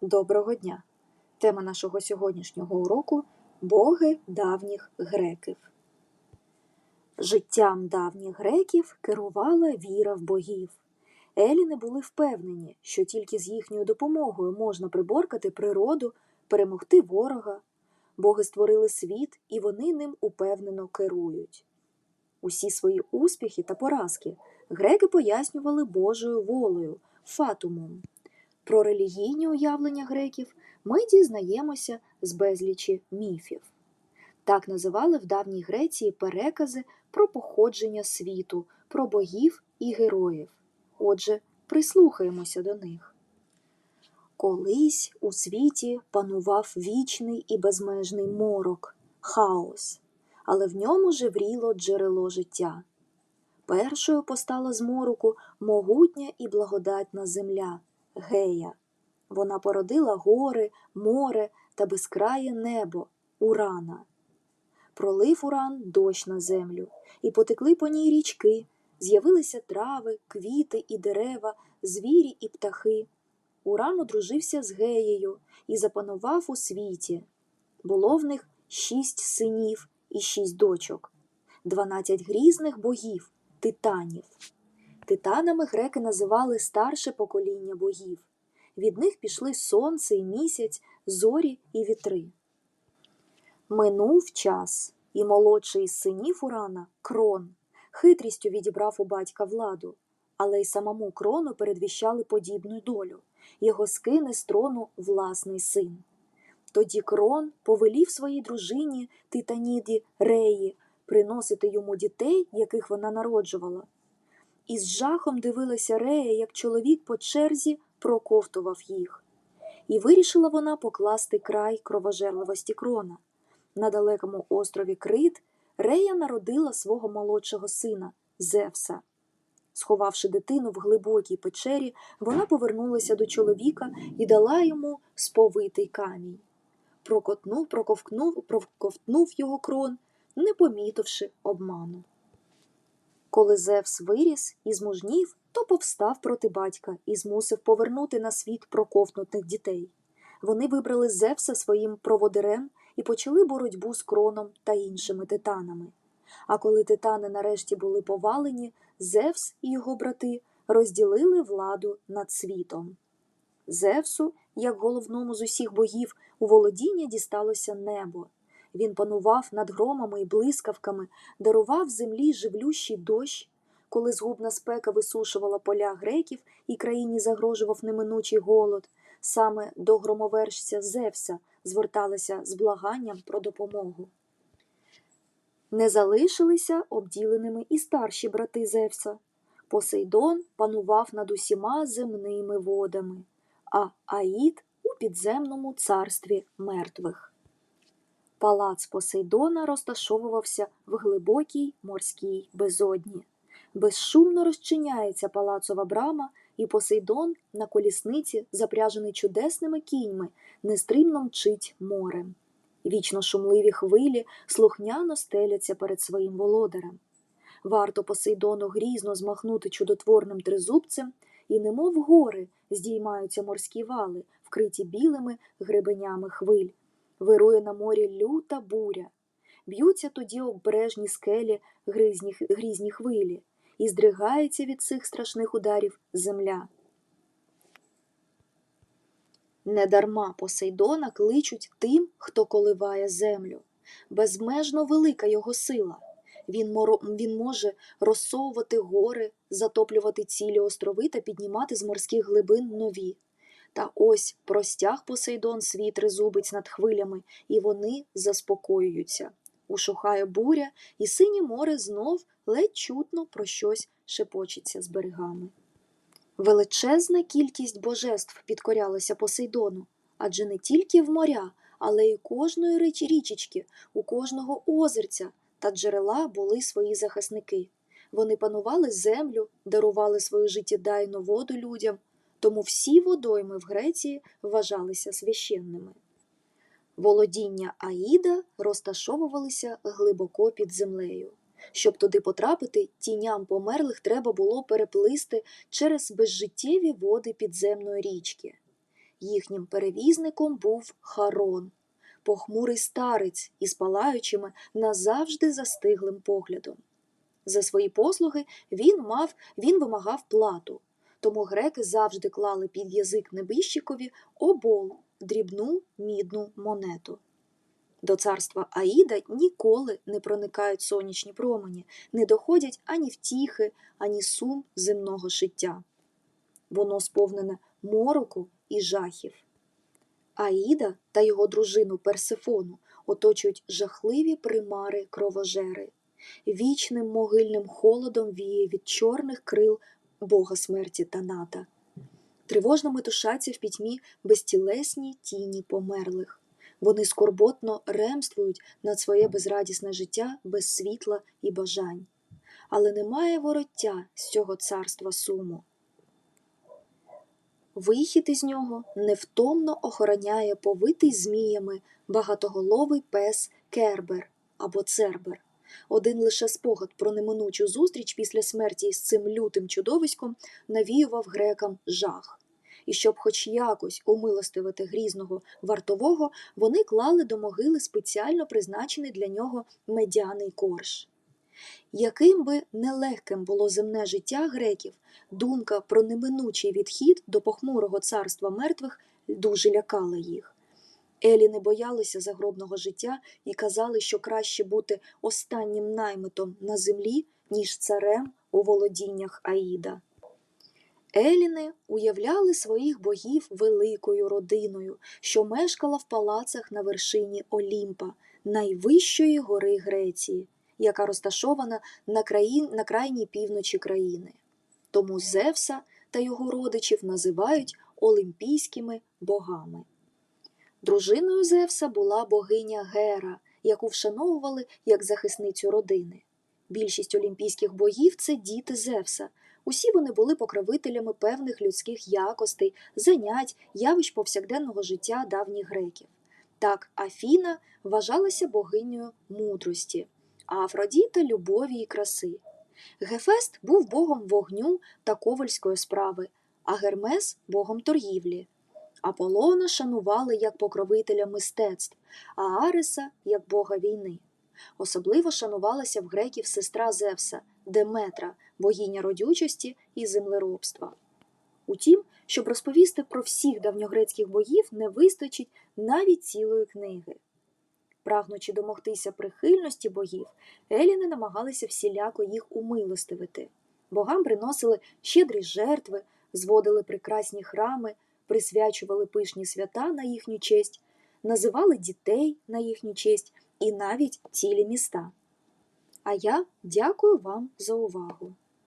Доброго дня! Тема нашого сьогоднішнього уроку Боги давніх греків. Життям давніх греків керувала віра в богів. Еліни були впевнені, що тільки з їхньою допомогою можна приборкати природу, перемогти ворога. Боги створили світ, і вони ним упевнено керують. Усі свої успіхи та поразки греки пояснювали Божою волею, фатумом. Про релігійні уявлення греків ми дізнаємося з безлічі міфів. Так називали в давній Греції перекази про походження світу, про богів і героїв. Отже, прислухаємося до них. Колись у світі панував вічний і безмежний морок, хаос, але в ньому жевріло джерело життя. Першою постала з мороку могутня і благодатна земля Гея. Вона породила гори, море та безкрає небо Урана. Пролив Уран дощ на землю, і потекли по ній річки, з'явилися трави, квіти і дерева, звірі і птахи. Уран одружився з Геєю і запанував у світі. Було в них шість синів і шість дочок, дванадцять грізних богів, титанів. Титанами греки називали старше покоління богів. Від них пішли сонце і місяць, зорі і вітри. Минув час, і молодший із синів Урана крон, хитрістю відібрав у батька владу, але й самому крону передвіщали подібну долю його скине з трону власний син. Тоді крон повелів своїй дружині Титаніді Реї приносити йому дітей, яких вона народжувала. І з жахом дивилася Рея, як чоловік по черзі проковтував їх. І вирішила вона покласти край кровожерливості крона. На далекому острові Крит Рея народила свого молодшого сина Зевса. Сховавши дитину в глибокій печері, вона повернулася до чоловіка і дала йому сповитий камінь. Прокотнув, проковтнув, проковтнув його крон, не помітивши обману. Коли Зевс виріс і змужнів, то повстав проти батька і змусив повернути на світ проковтнутих дітей. Вони вибрали Зевса своїм проводирем і почали боротьбу з кроном та іншими титанами. А коли титани нарешті були повалені, Зевс і його брати розділили владу над світом. Зевсу, як головному з усіх богів, у володіння дісталося небо. Він панував над громами і блискавками, дарував землі живлющий дощ. Коли згубна спека висушувала поля греків і країні загрожував неминучий голод, саме до громовержця Зевса зверталися з благанням про допомогу. Не залишилися обділеними і старші брати Зевса. Посейдон панував над усіма земними водами, а Аїд у підземному царстві мертвих. Палац Посейдона розташовувався в глибокій морській безодні. Безшумно розчиняється палацова брама, і Посейдон на колісниці, запряжений чудесними кіньми, нестримно мчить морем. Вічно шумливі хвилі слухняно стеляться перед своїм володарем. Варто Посейдону грізно змахнути чудотворним тризубцем, і немов гори здіймаються морські вали, вкриті білими гребенями хвиль. Вирує на морі люта буря. Б'ються тоді обережні скелі грізні, грізні хвилі, і здригається від цих страшних ударів земля. Недарма Посейдона кличуть тим, хто коливає землю. Безмежно велика його сила. Він, моро... Він може розсовувати гори, затоплювати цілі острови та піднімати з морських глибин нові. Та ось простяг Посейдон свій тризубець над хвилями, і вони заспокоюються. Ушухає буря, і синє море знов ледь чутно про щось шепочеться з берегами. Величезна кількість божеств підкорялася Посейдону, адже не тільки в моря, але й кожної річечки, у кожного озерця та джерела були свої захисники. Вони панували землю, дарували свою життєдайну воду людям, тому всі водойми в Греції вважалися священними. Володіння Аїда розташовувалися глибоко під землею. Щоб туди потрапити, тіням померлих треба було переплисти через безжиттєві води підземної річки. Їхнім перевізником був Харон, похмурий старець із палаючими назавжди застиглим поглядом. За свої послуги він мав, він вимагав плату, тому греки завжди клали під язик небіжчикові обол, дрібну мідну монету. До царства Аїда ніколи не проникають сонячні промені, не доходять ані втіхи, ані сум земного життя. Воно сповнене мороку і жахів. Аїда та його дружину Персифону оточують жахливі примари кровожери. Вічним могильним холодом віє від чорних крил бога смерті Таната. Тривожно метушаться в пітьмі безтілесні тіні померлих. Вони скорботно ремствують над своє безрадісне життя без світла і бажань. Але немає вороття з цього царства суму. Вихід із нього невтомно охороняє повитий зміями багатоголовий пес Кербер або Цербер. Один лише спогад про неминучу зустріч після смерті з цим лютим чудовиськом навіював грекам жах. І щоб хоч якось умилостивити грізного вартового, вони клали до могили спеціально призначений для нього медяний корж. Яким би нелегким було земне життя греків, думка про неминучий відхід до похмурого царства мертвих дуже лякала їх. Еліни боялися загробного життя і казали, що краще бути останнім наймитом на землі, ніж царем у володіннях Аїда. Еліни уявляли своїх богів великою родиною, що мешкала в палацах на вершині Олімпа, найвищої гори Греції, яка розташована на, країн, на крайній півночі країни. Тому Зевса та його родичів називають олімпійськими богами. Дружиною Зевса була богиня Гера, яку вшановували як захисницю родини. Більшість олімпійських богів це діти Зевса. Усі вони були покровителями певних людських якостей, занять, явищ повсякденного життя давніх греків. Так, Афіна вважалася богинею мудрості, а Афродіта любові і краси. Гефест був богом вогню та ковальської справи, а Гермес богом торгівлі. Аполлона шанували як покровителя мистецтв, а Ареса як бога війни. Особливо шанувалася в греків сестра Зевса, Деметра, богиня родючості і землеробства. Утім, щоб розповісти про всіх давньогрецьких богів, не вистачить навіть цілої книги. Прагнучи домогтися прихильності богів, еліни намагалися всіляко їх умилостивити. Богам приносили щедрі жертви, зводили прекрасні храми, присвячували пишні свята на їхню честь, називали дітей на їхню честь і навіть цілі міста. А я дякую вам за увагу.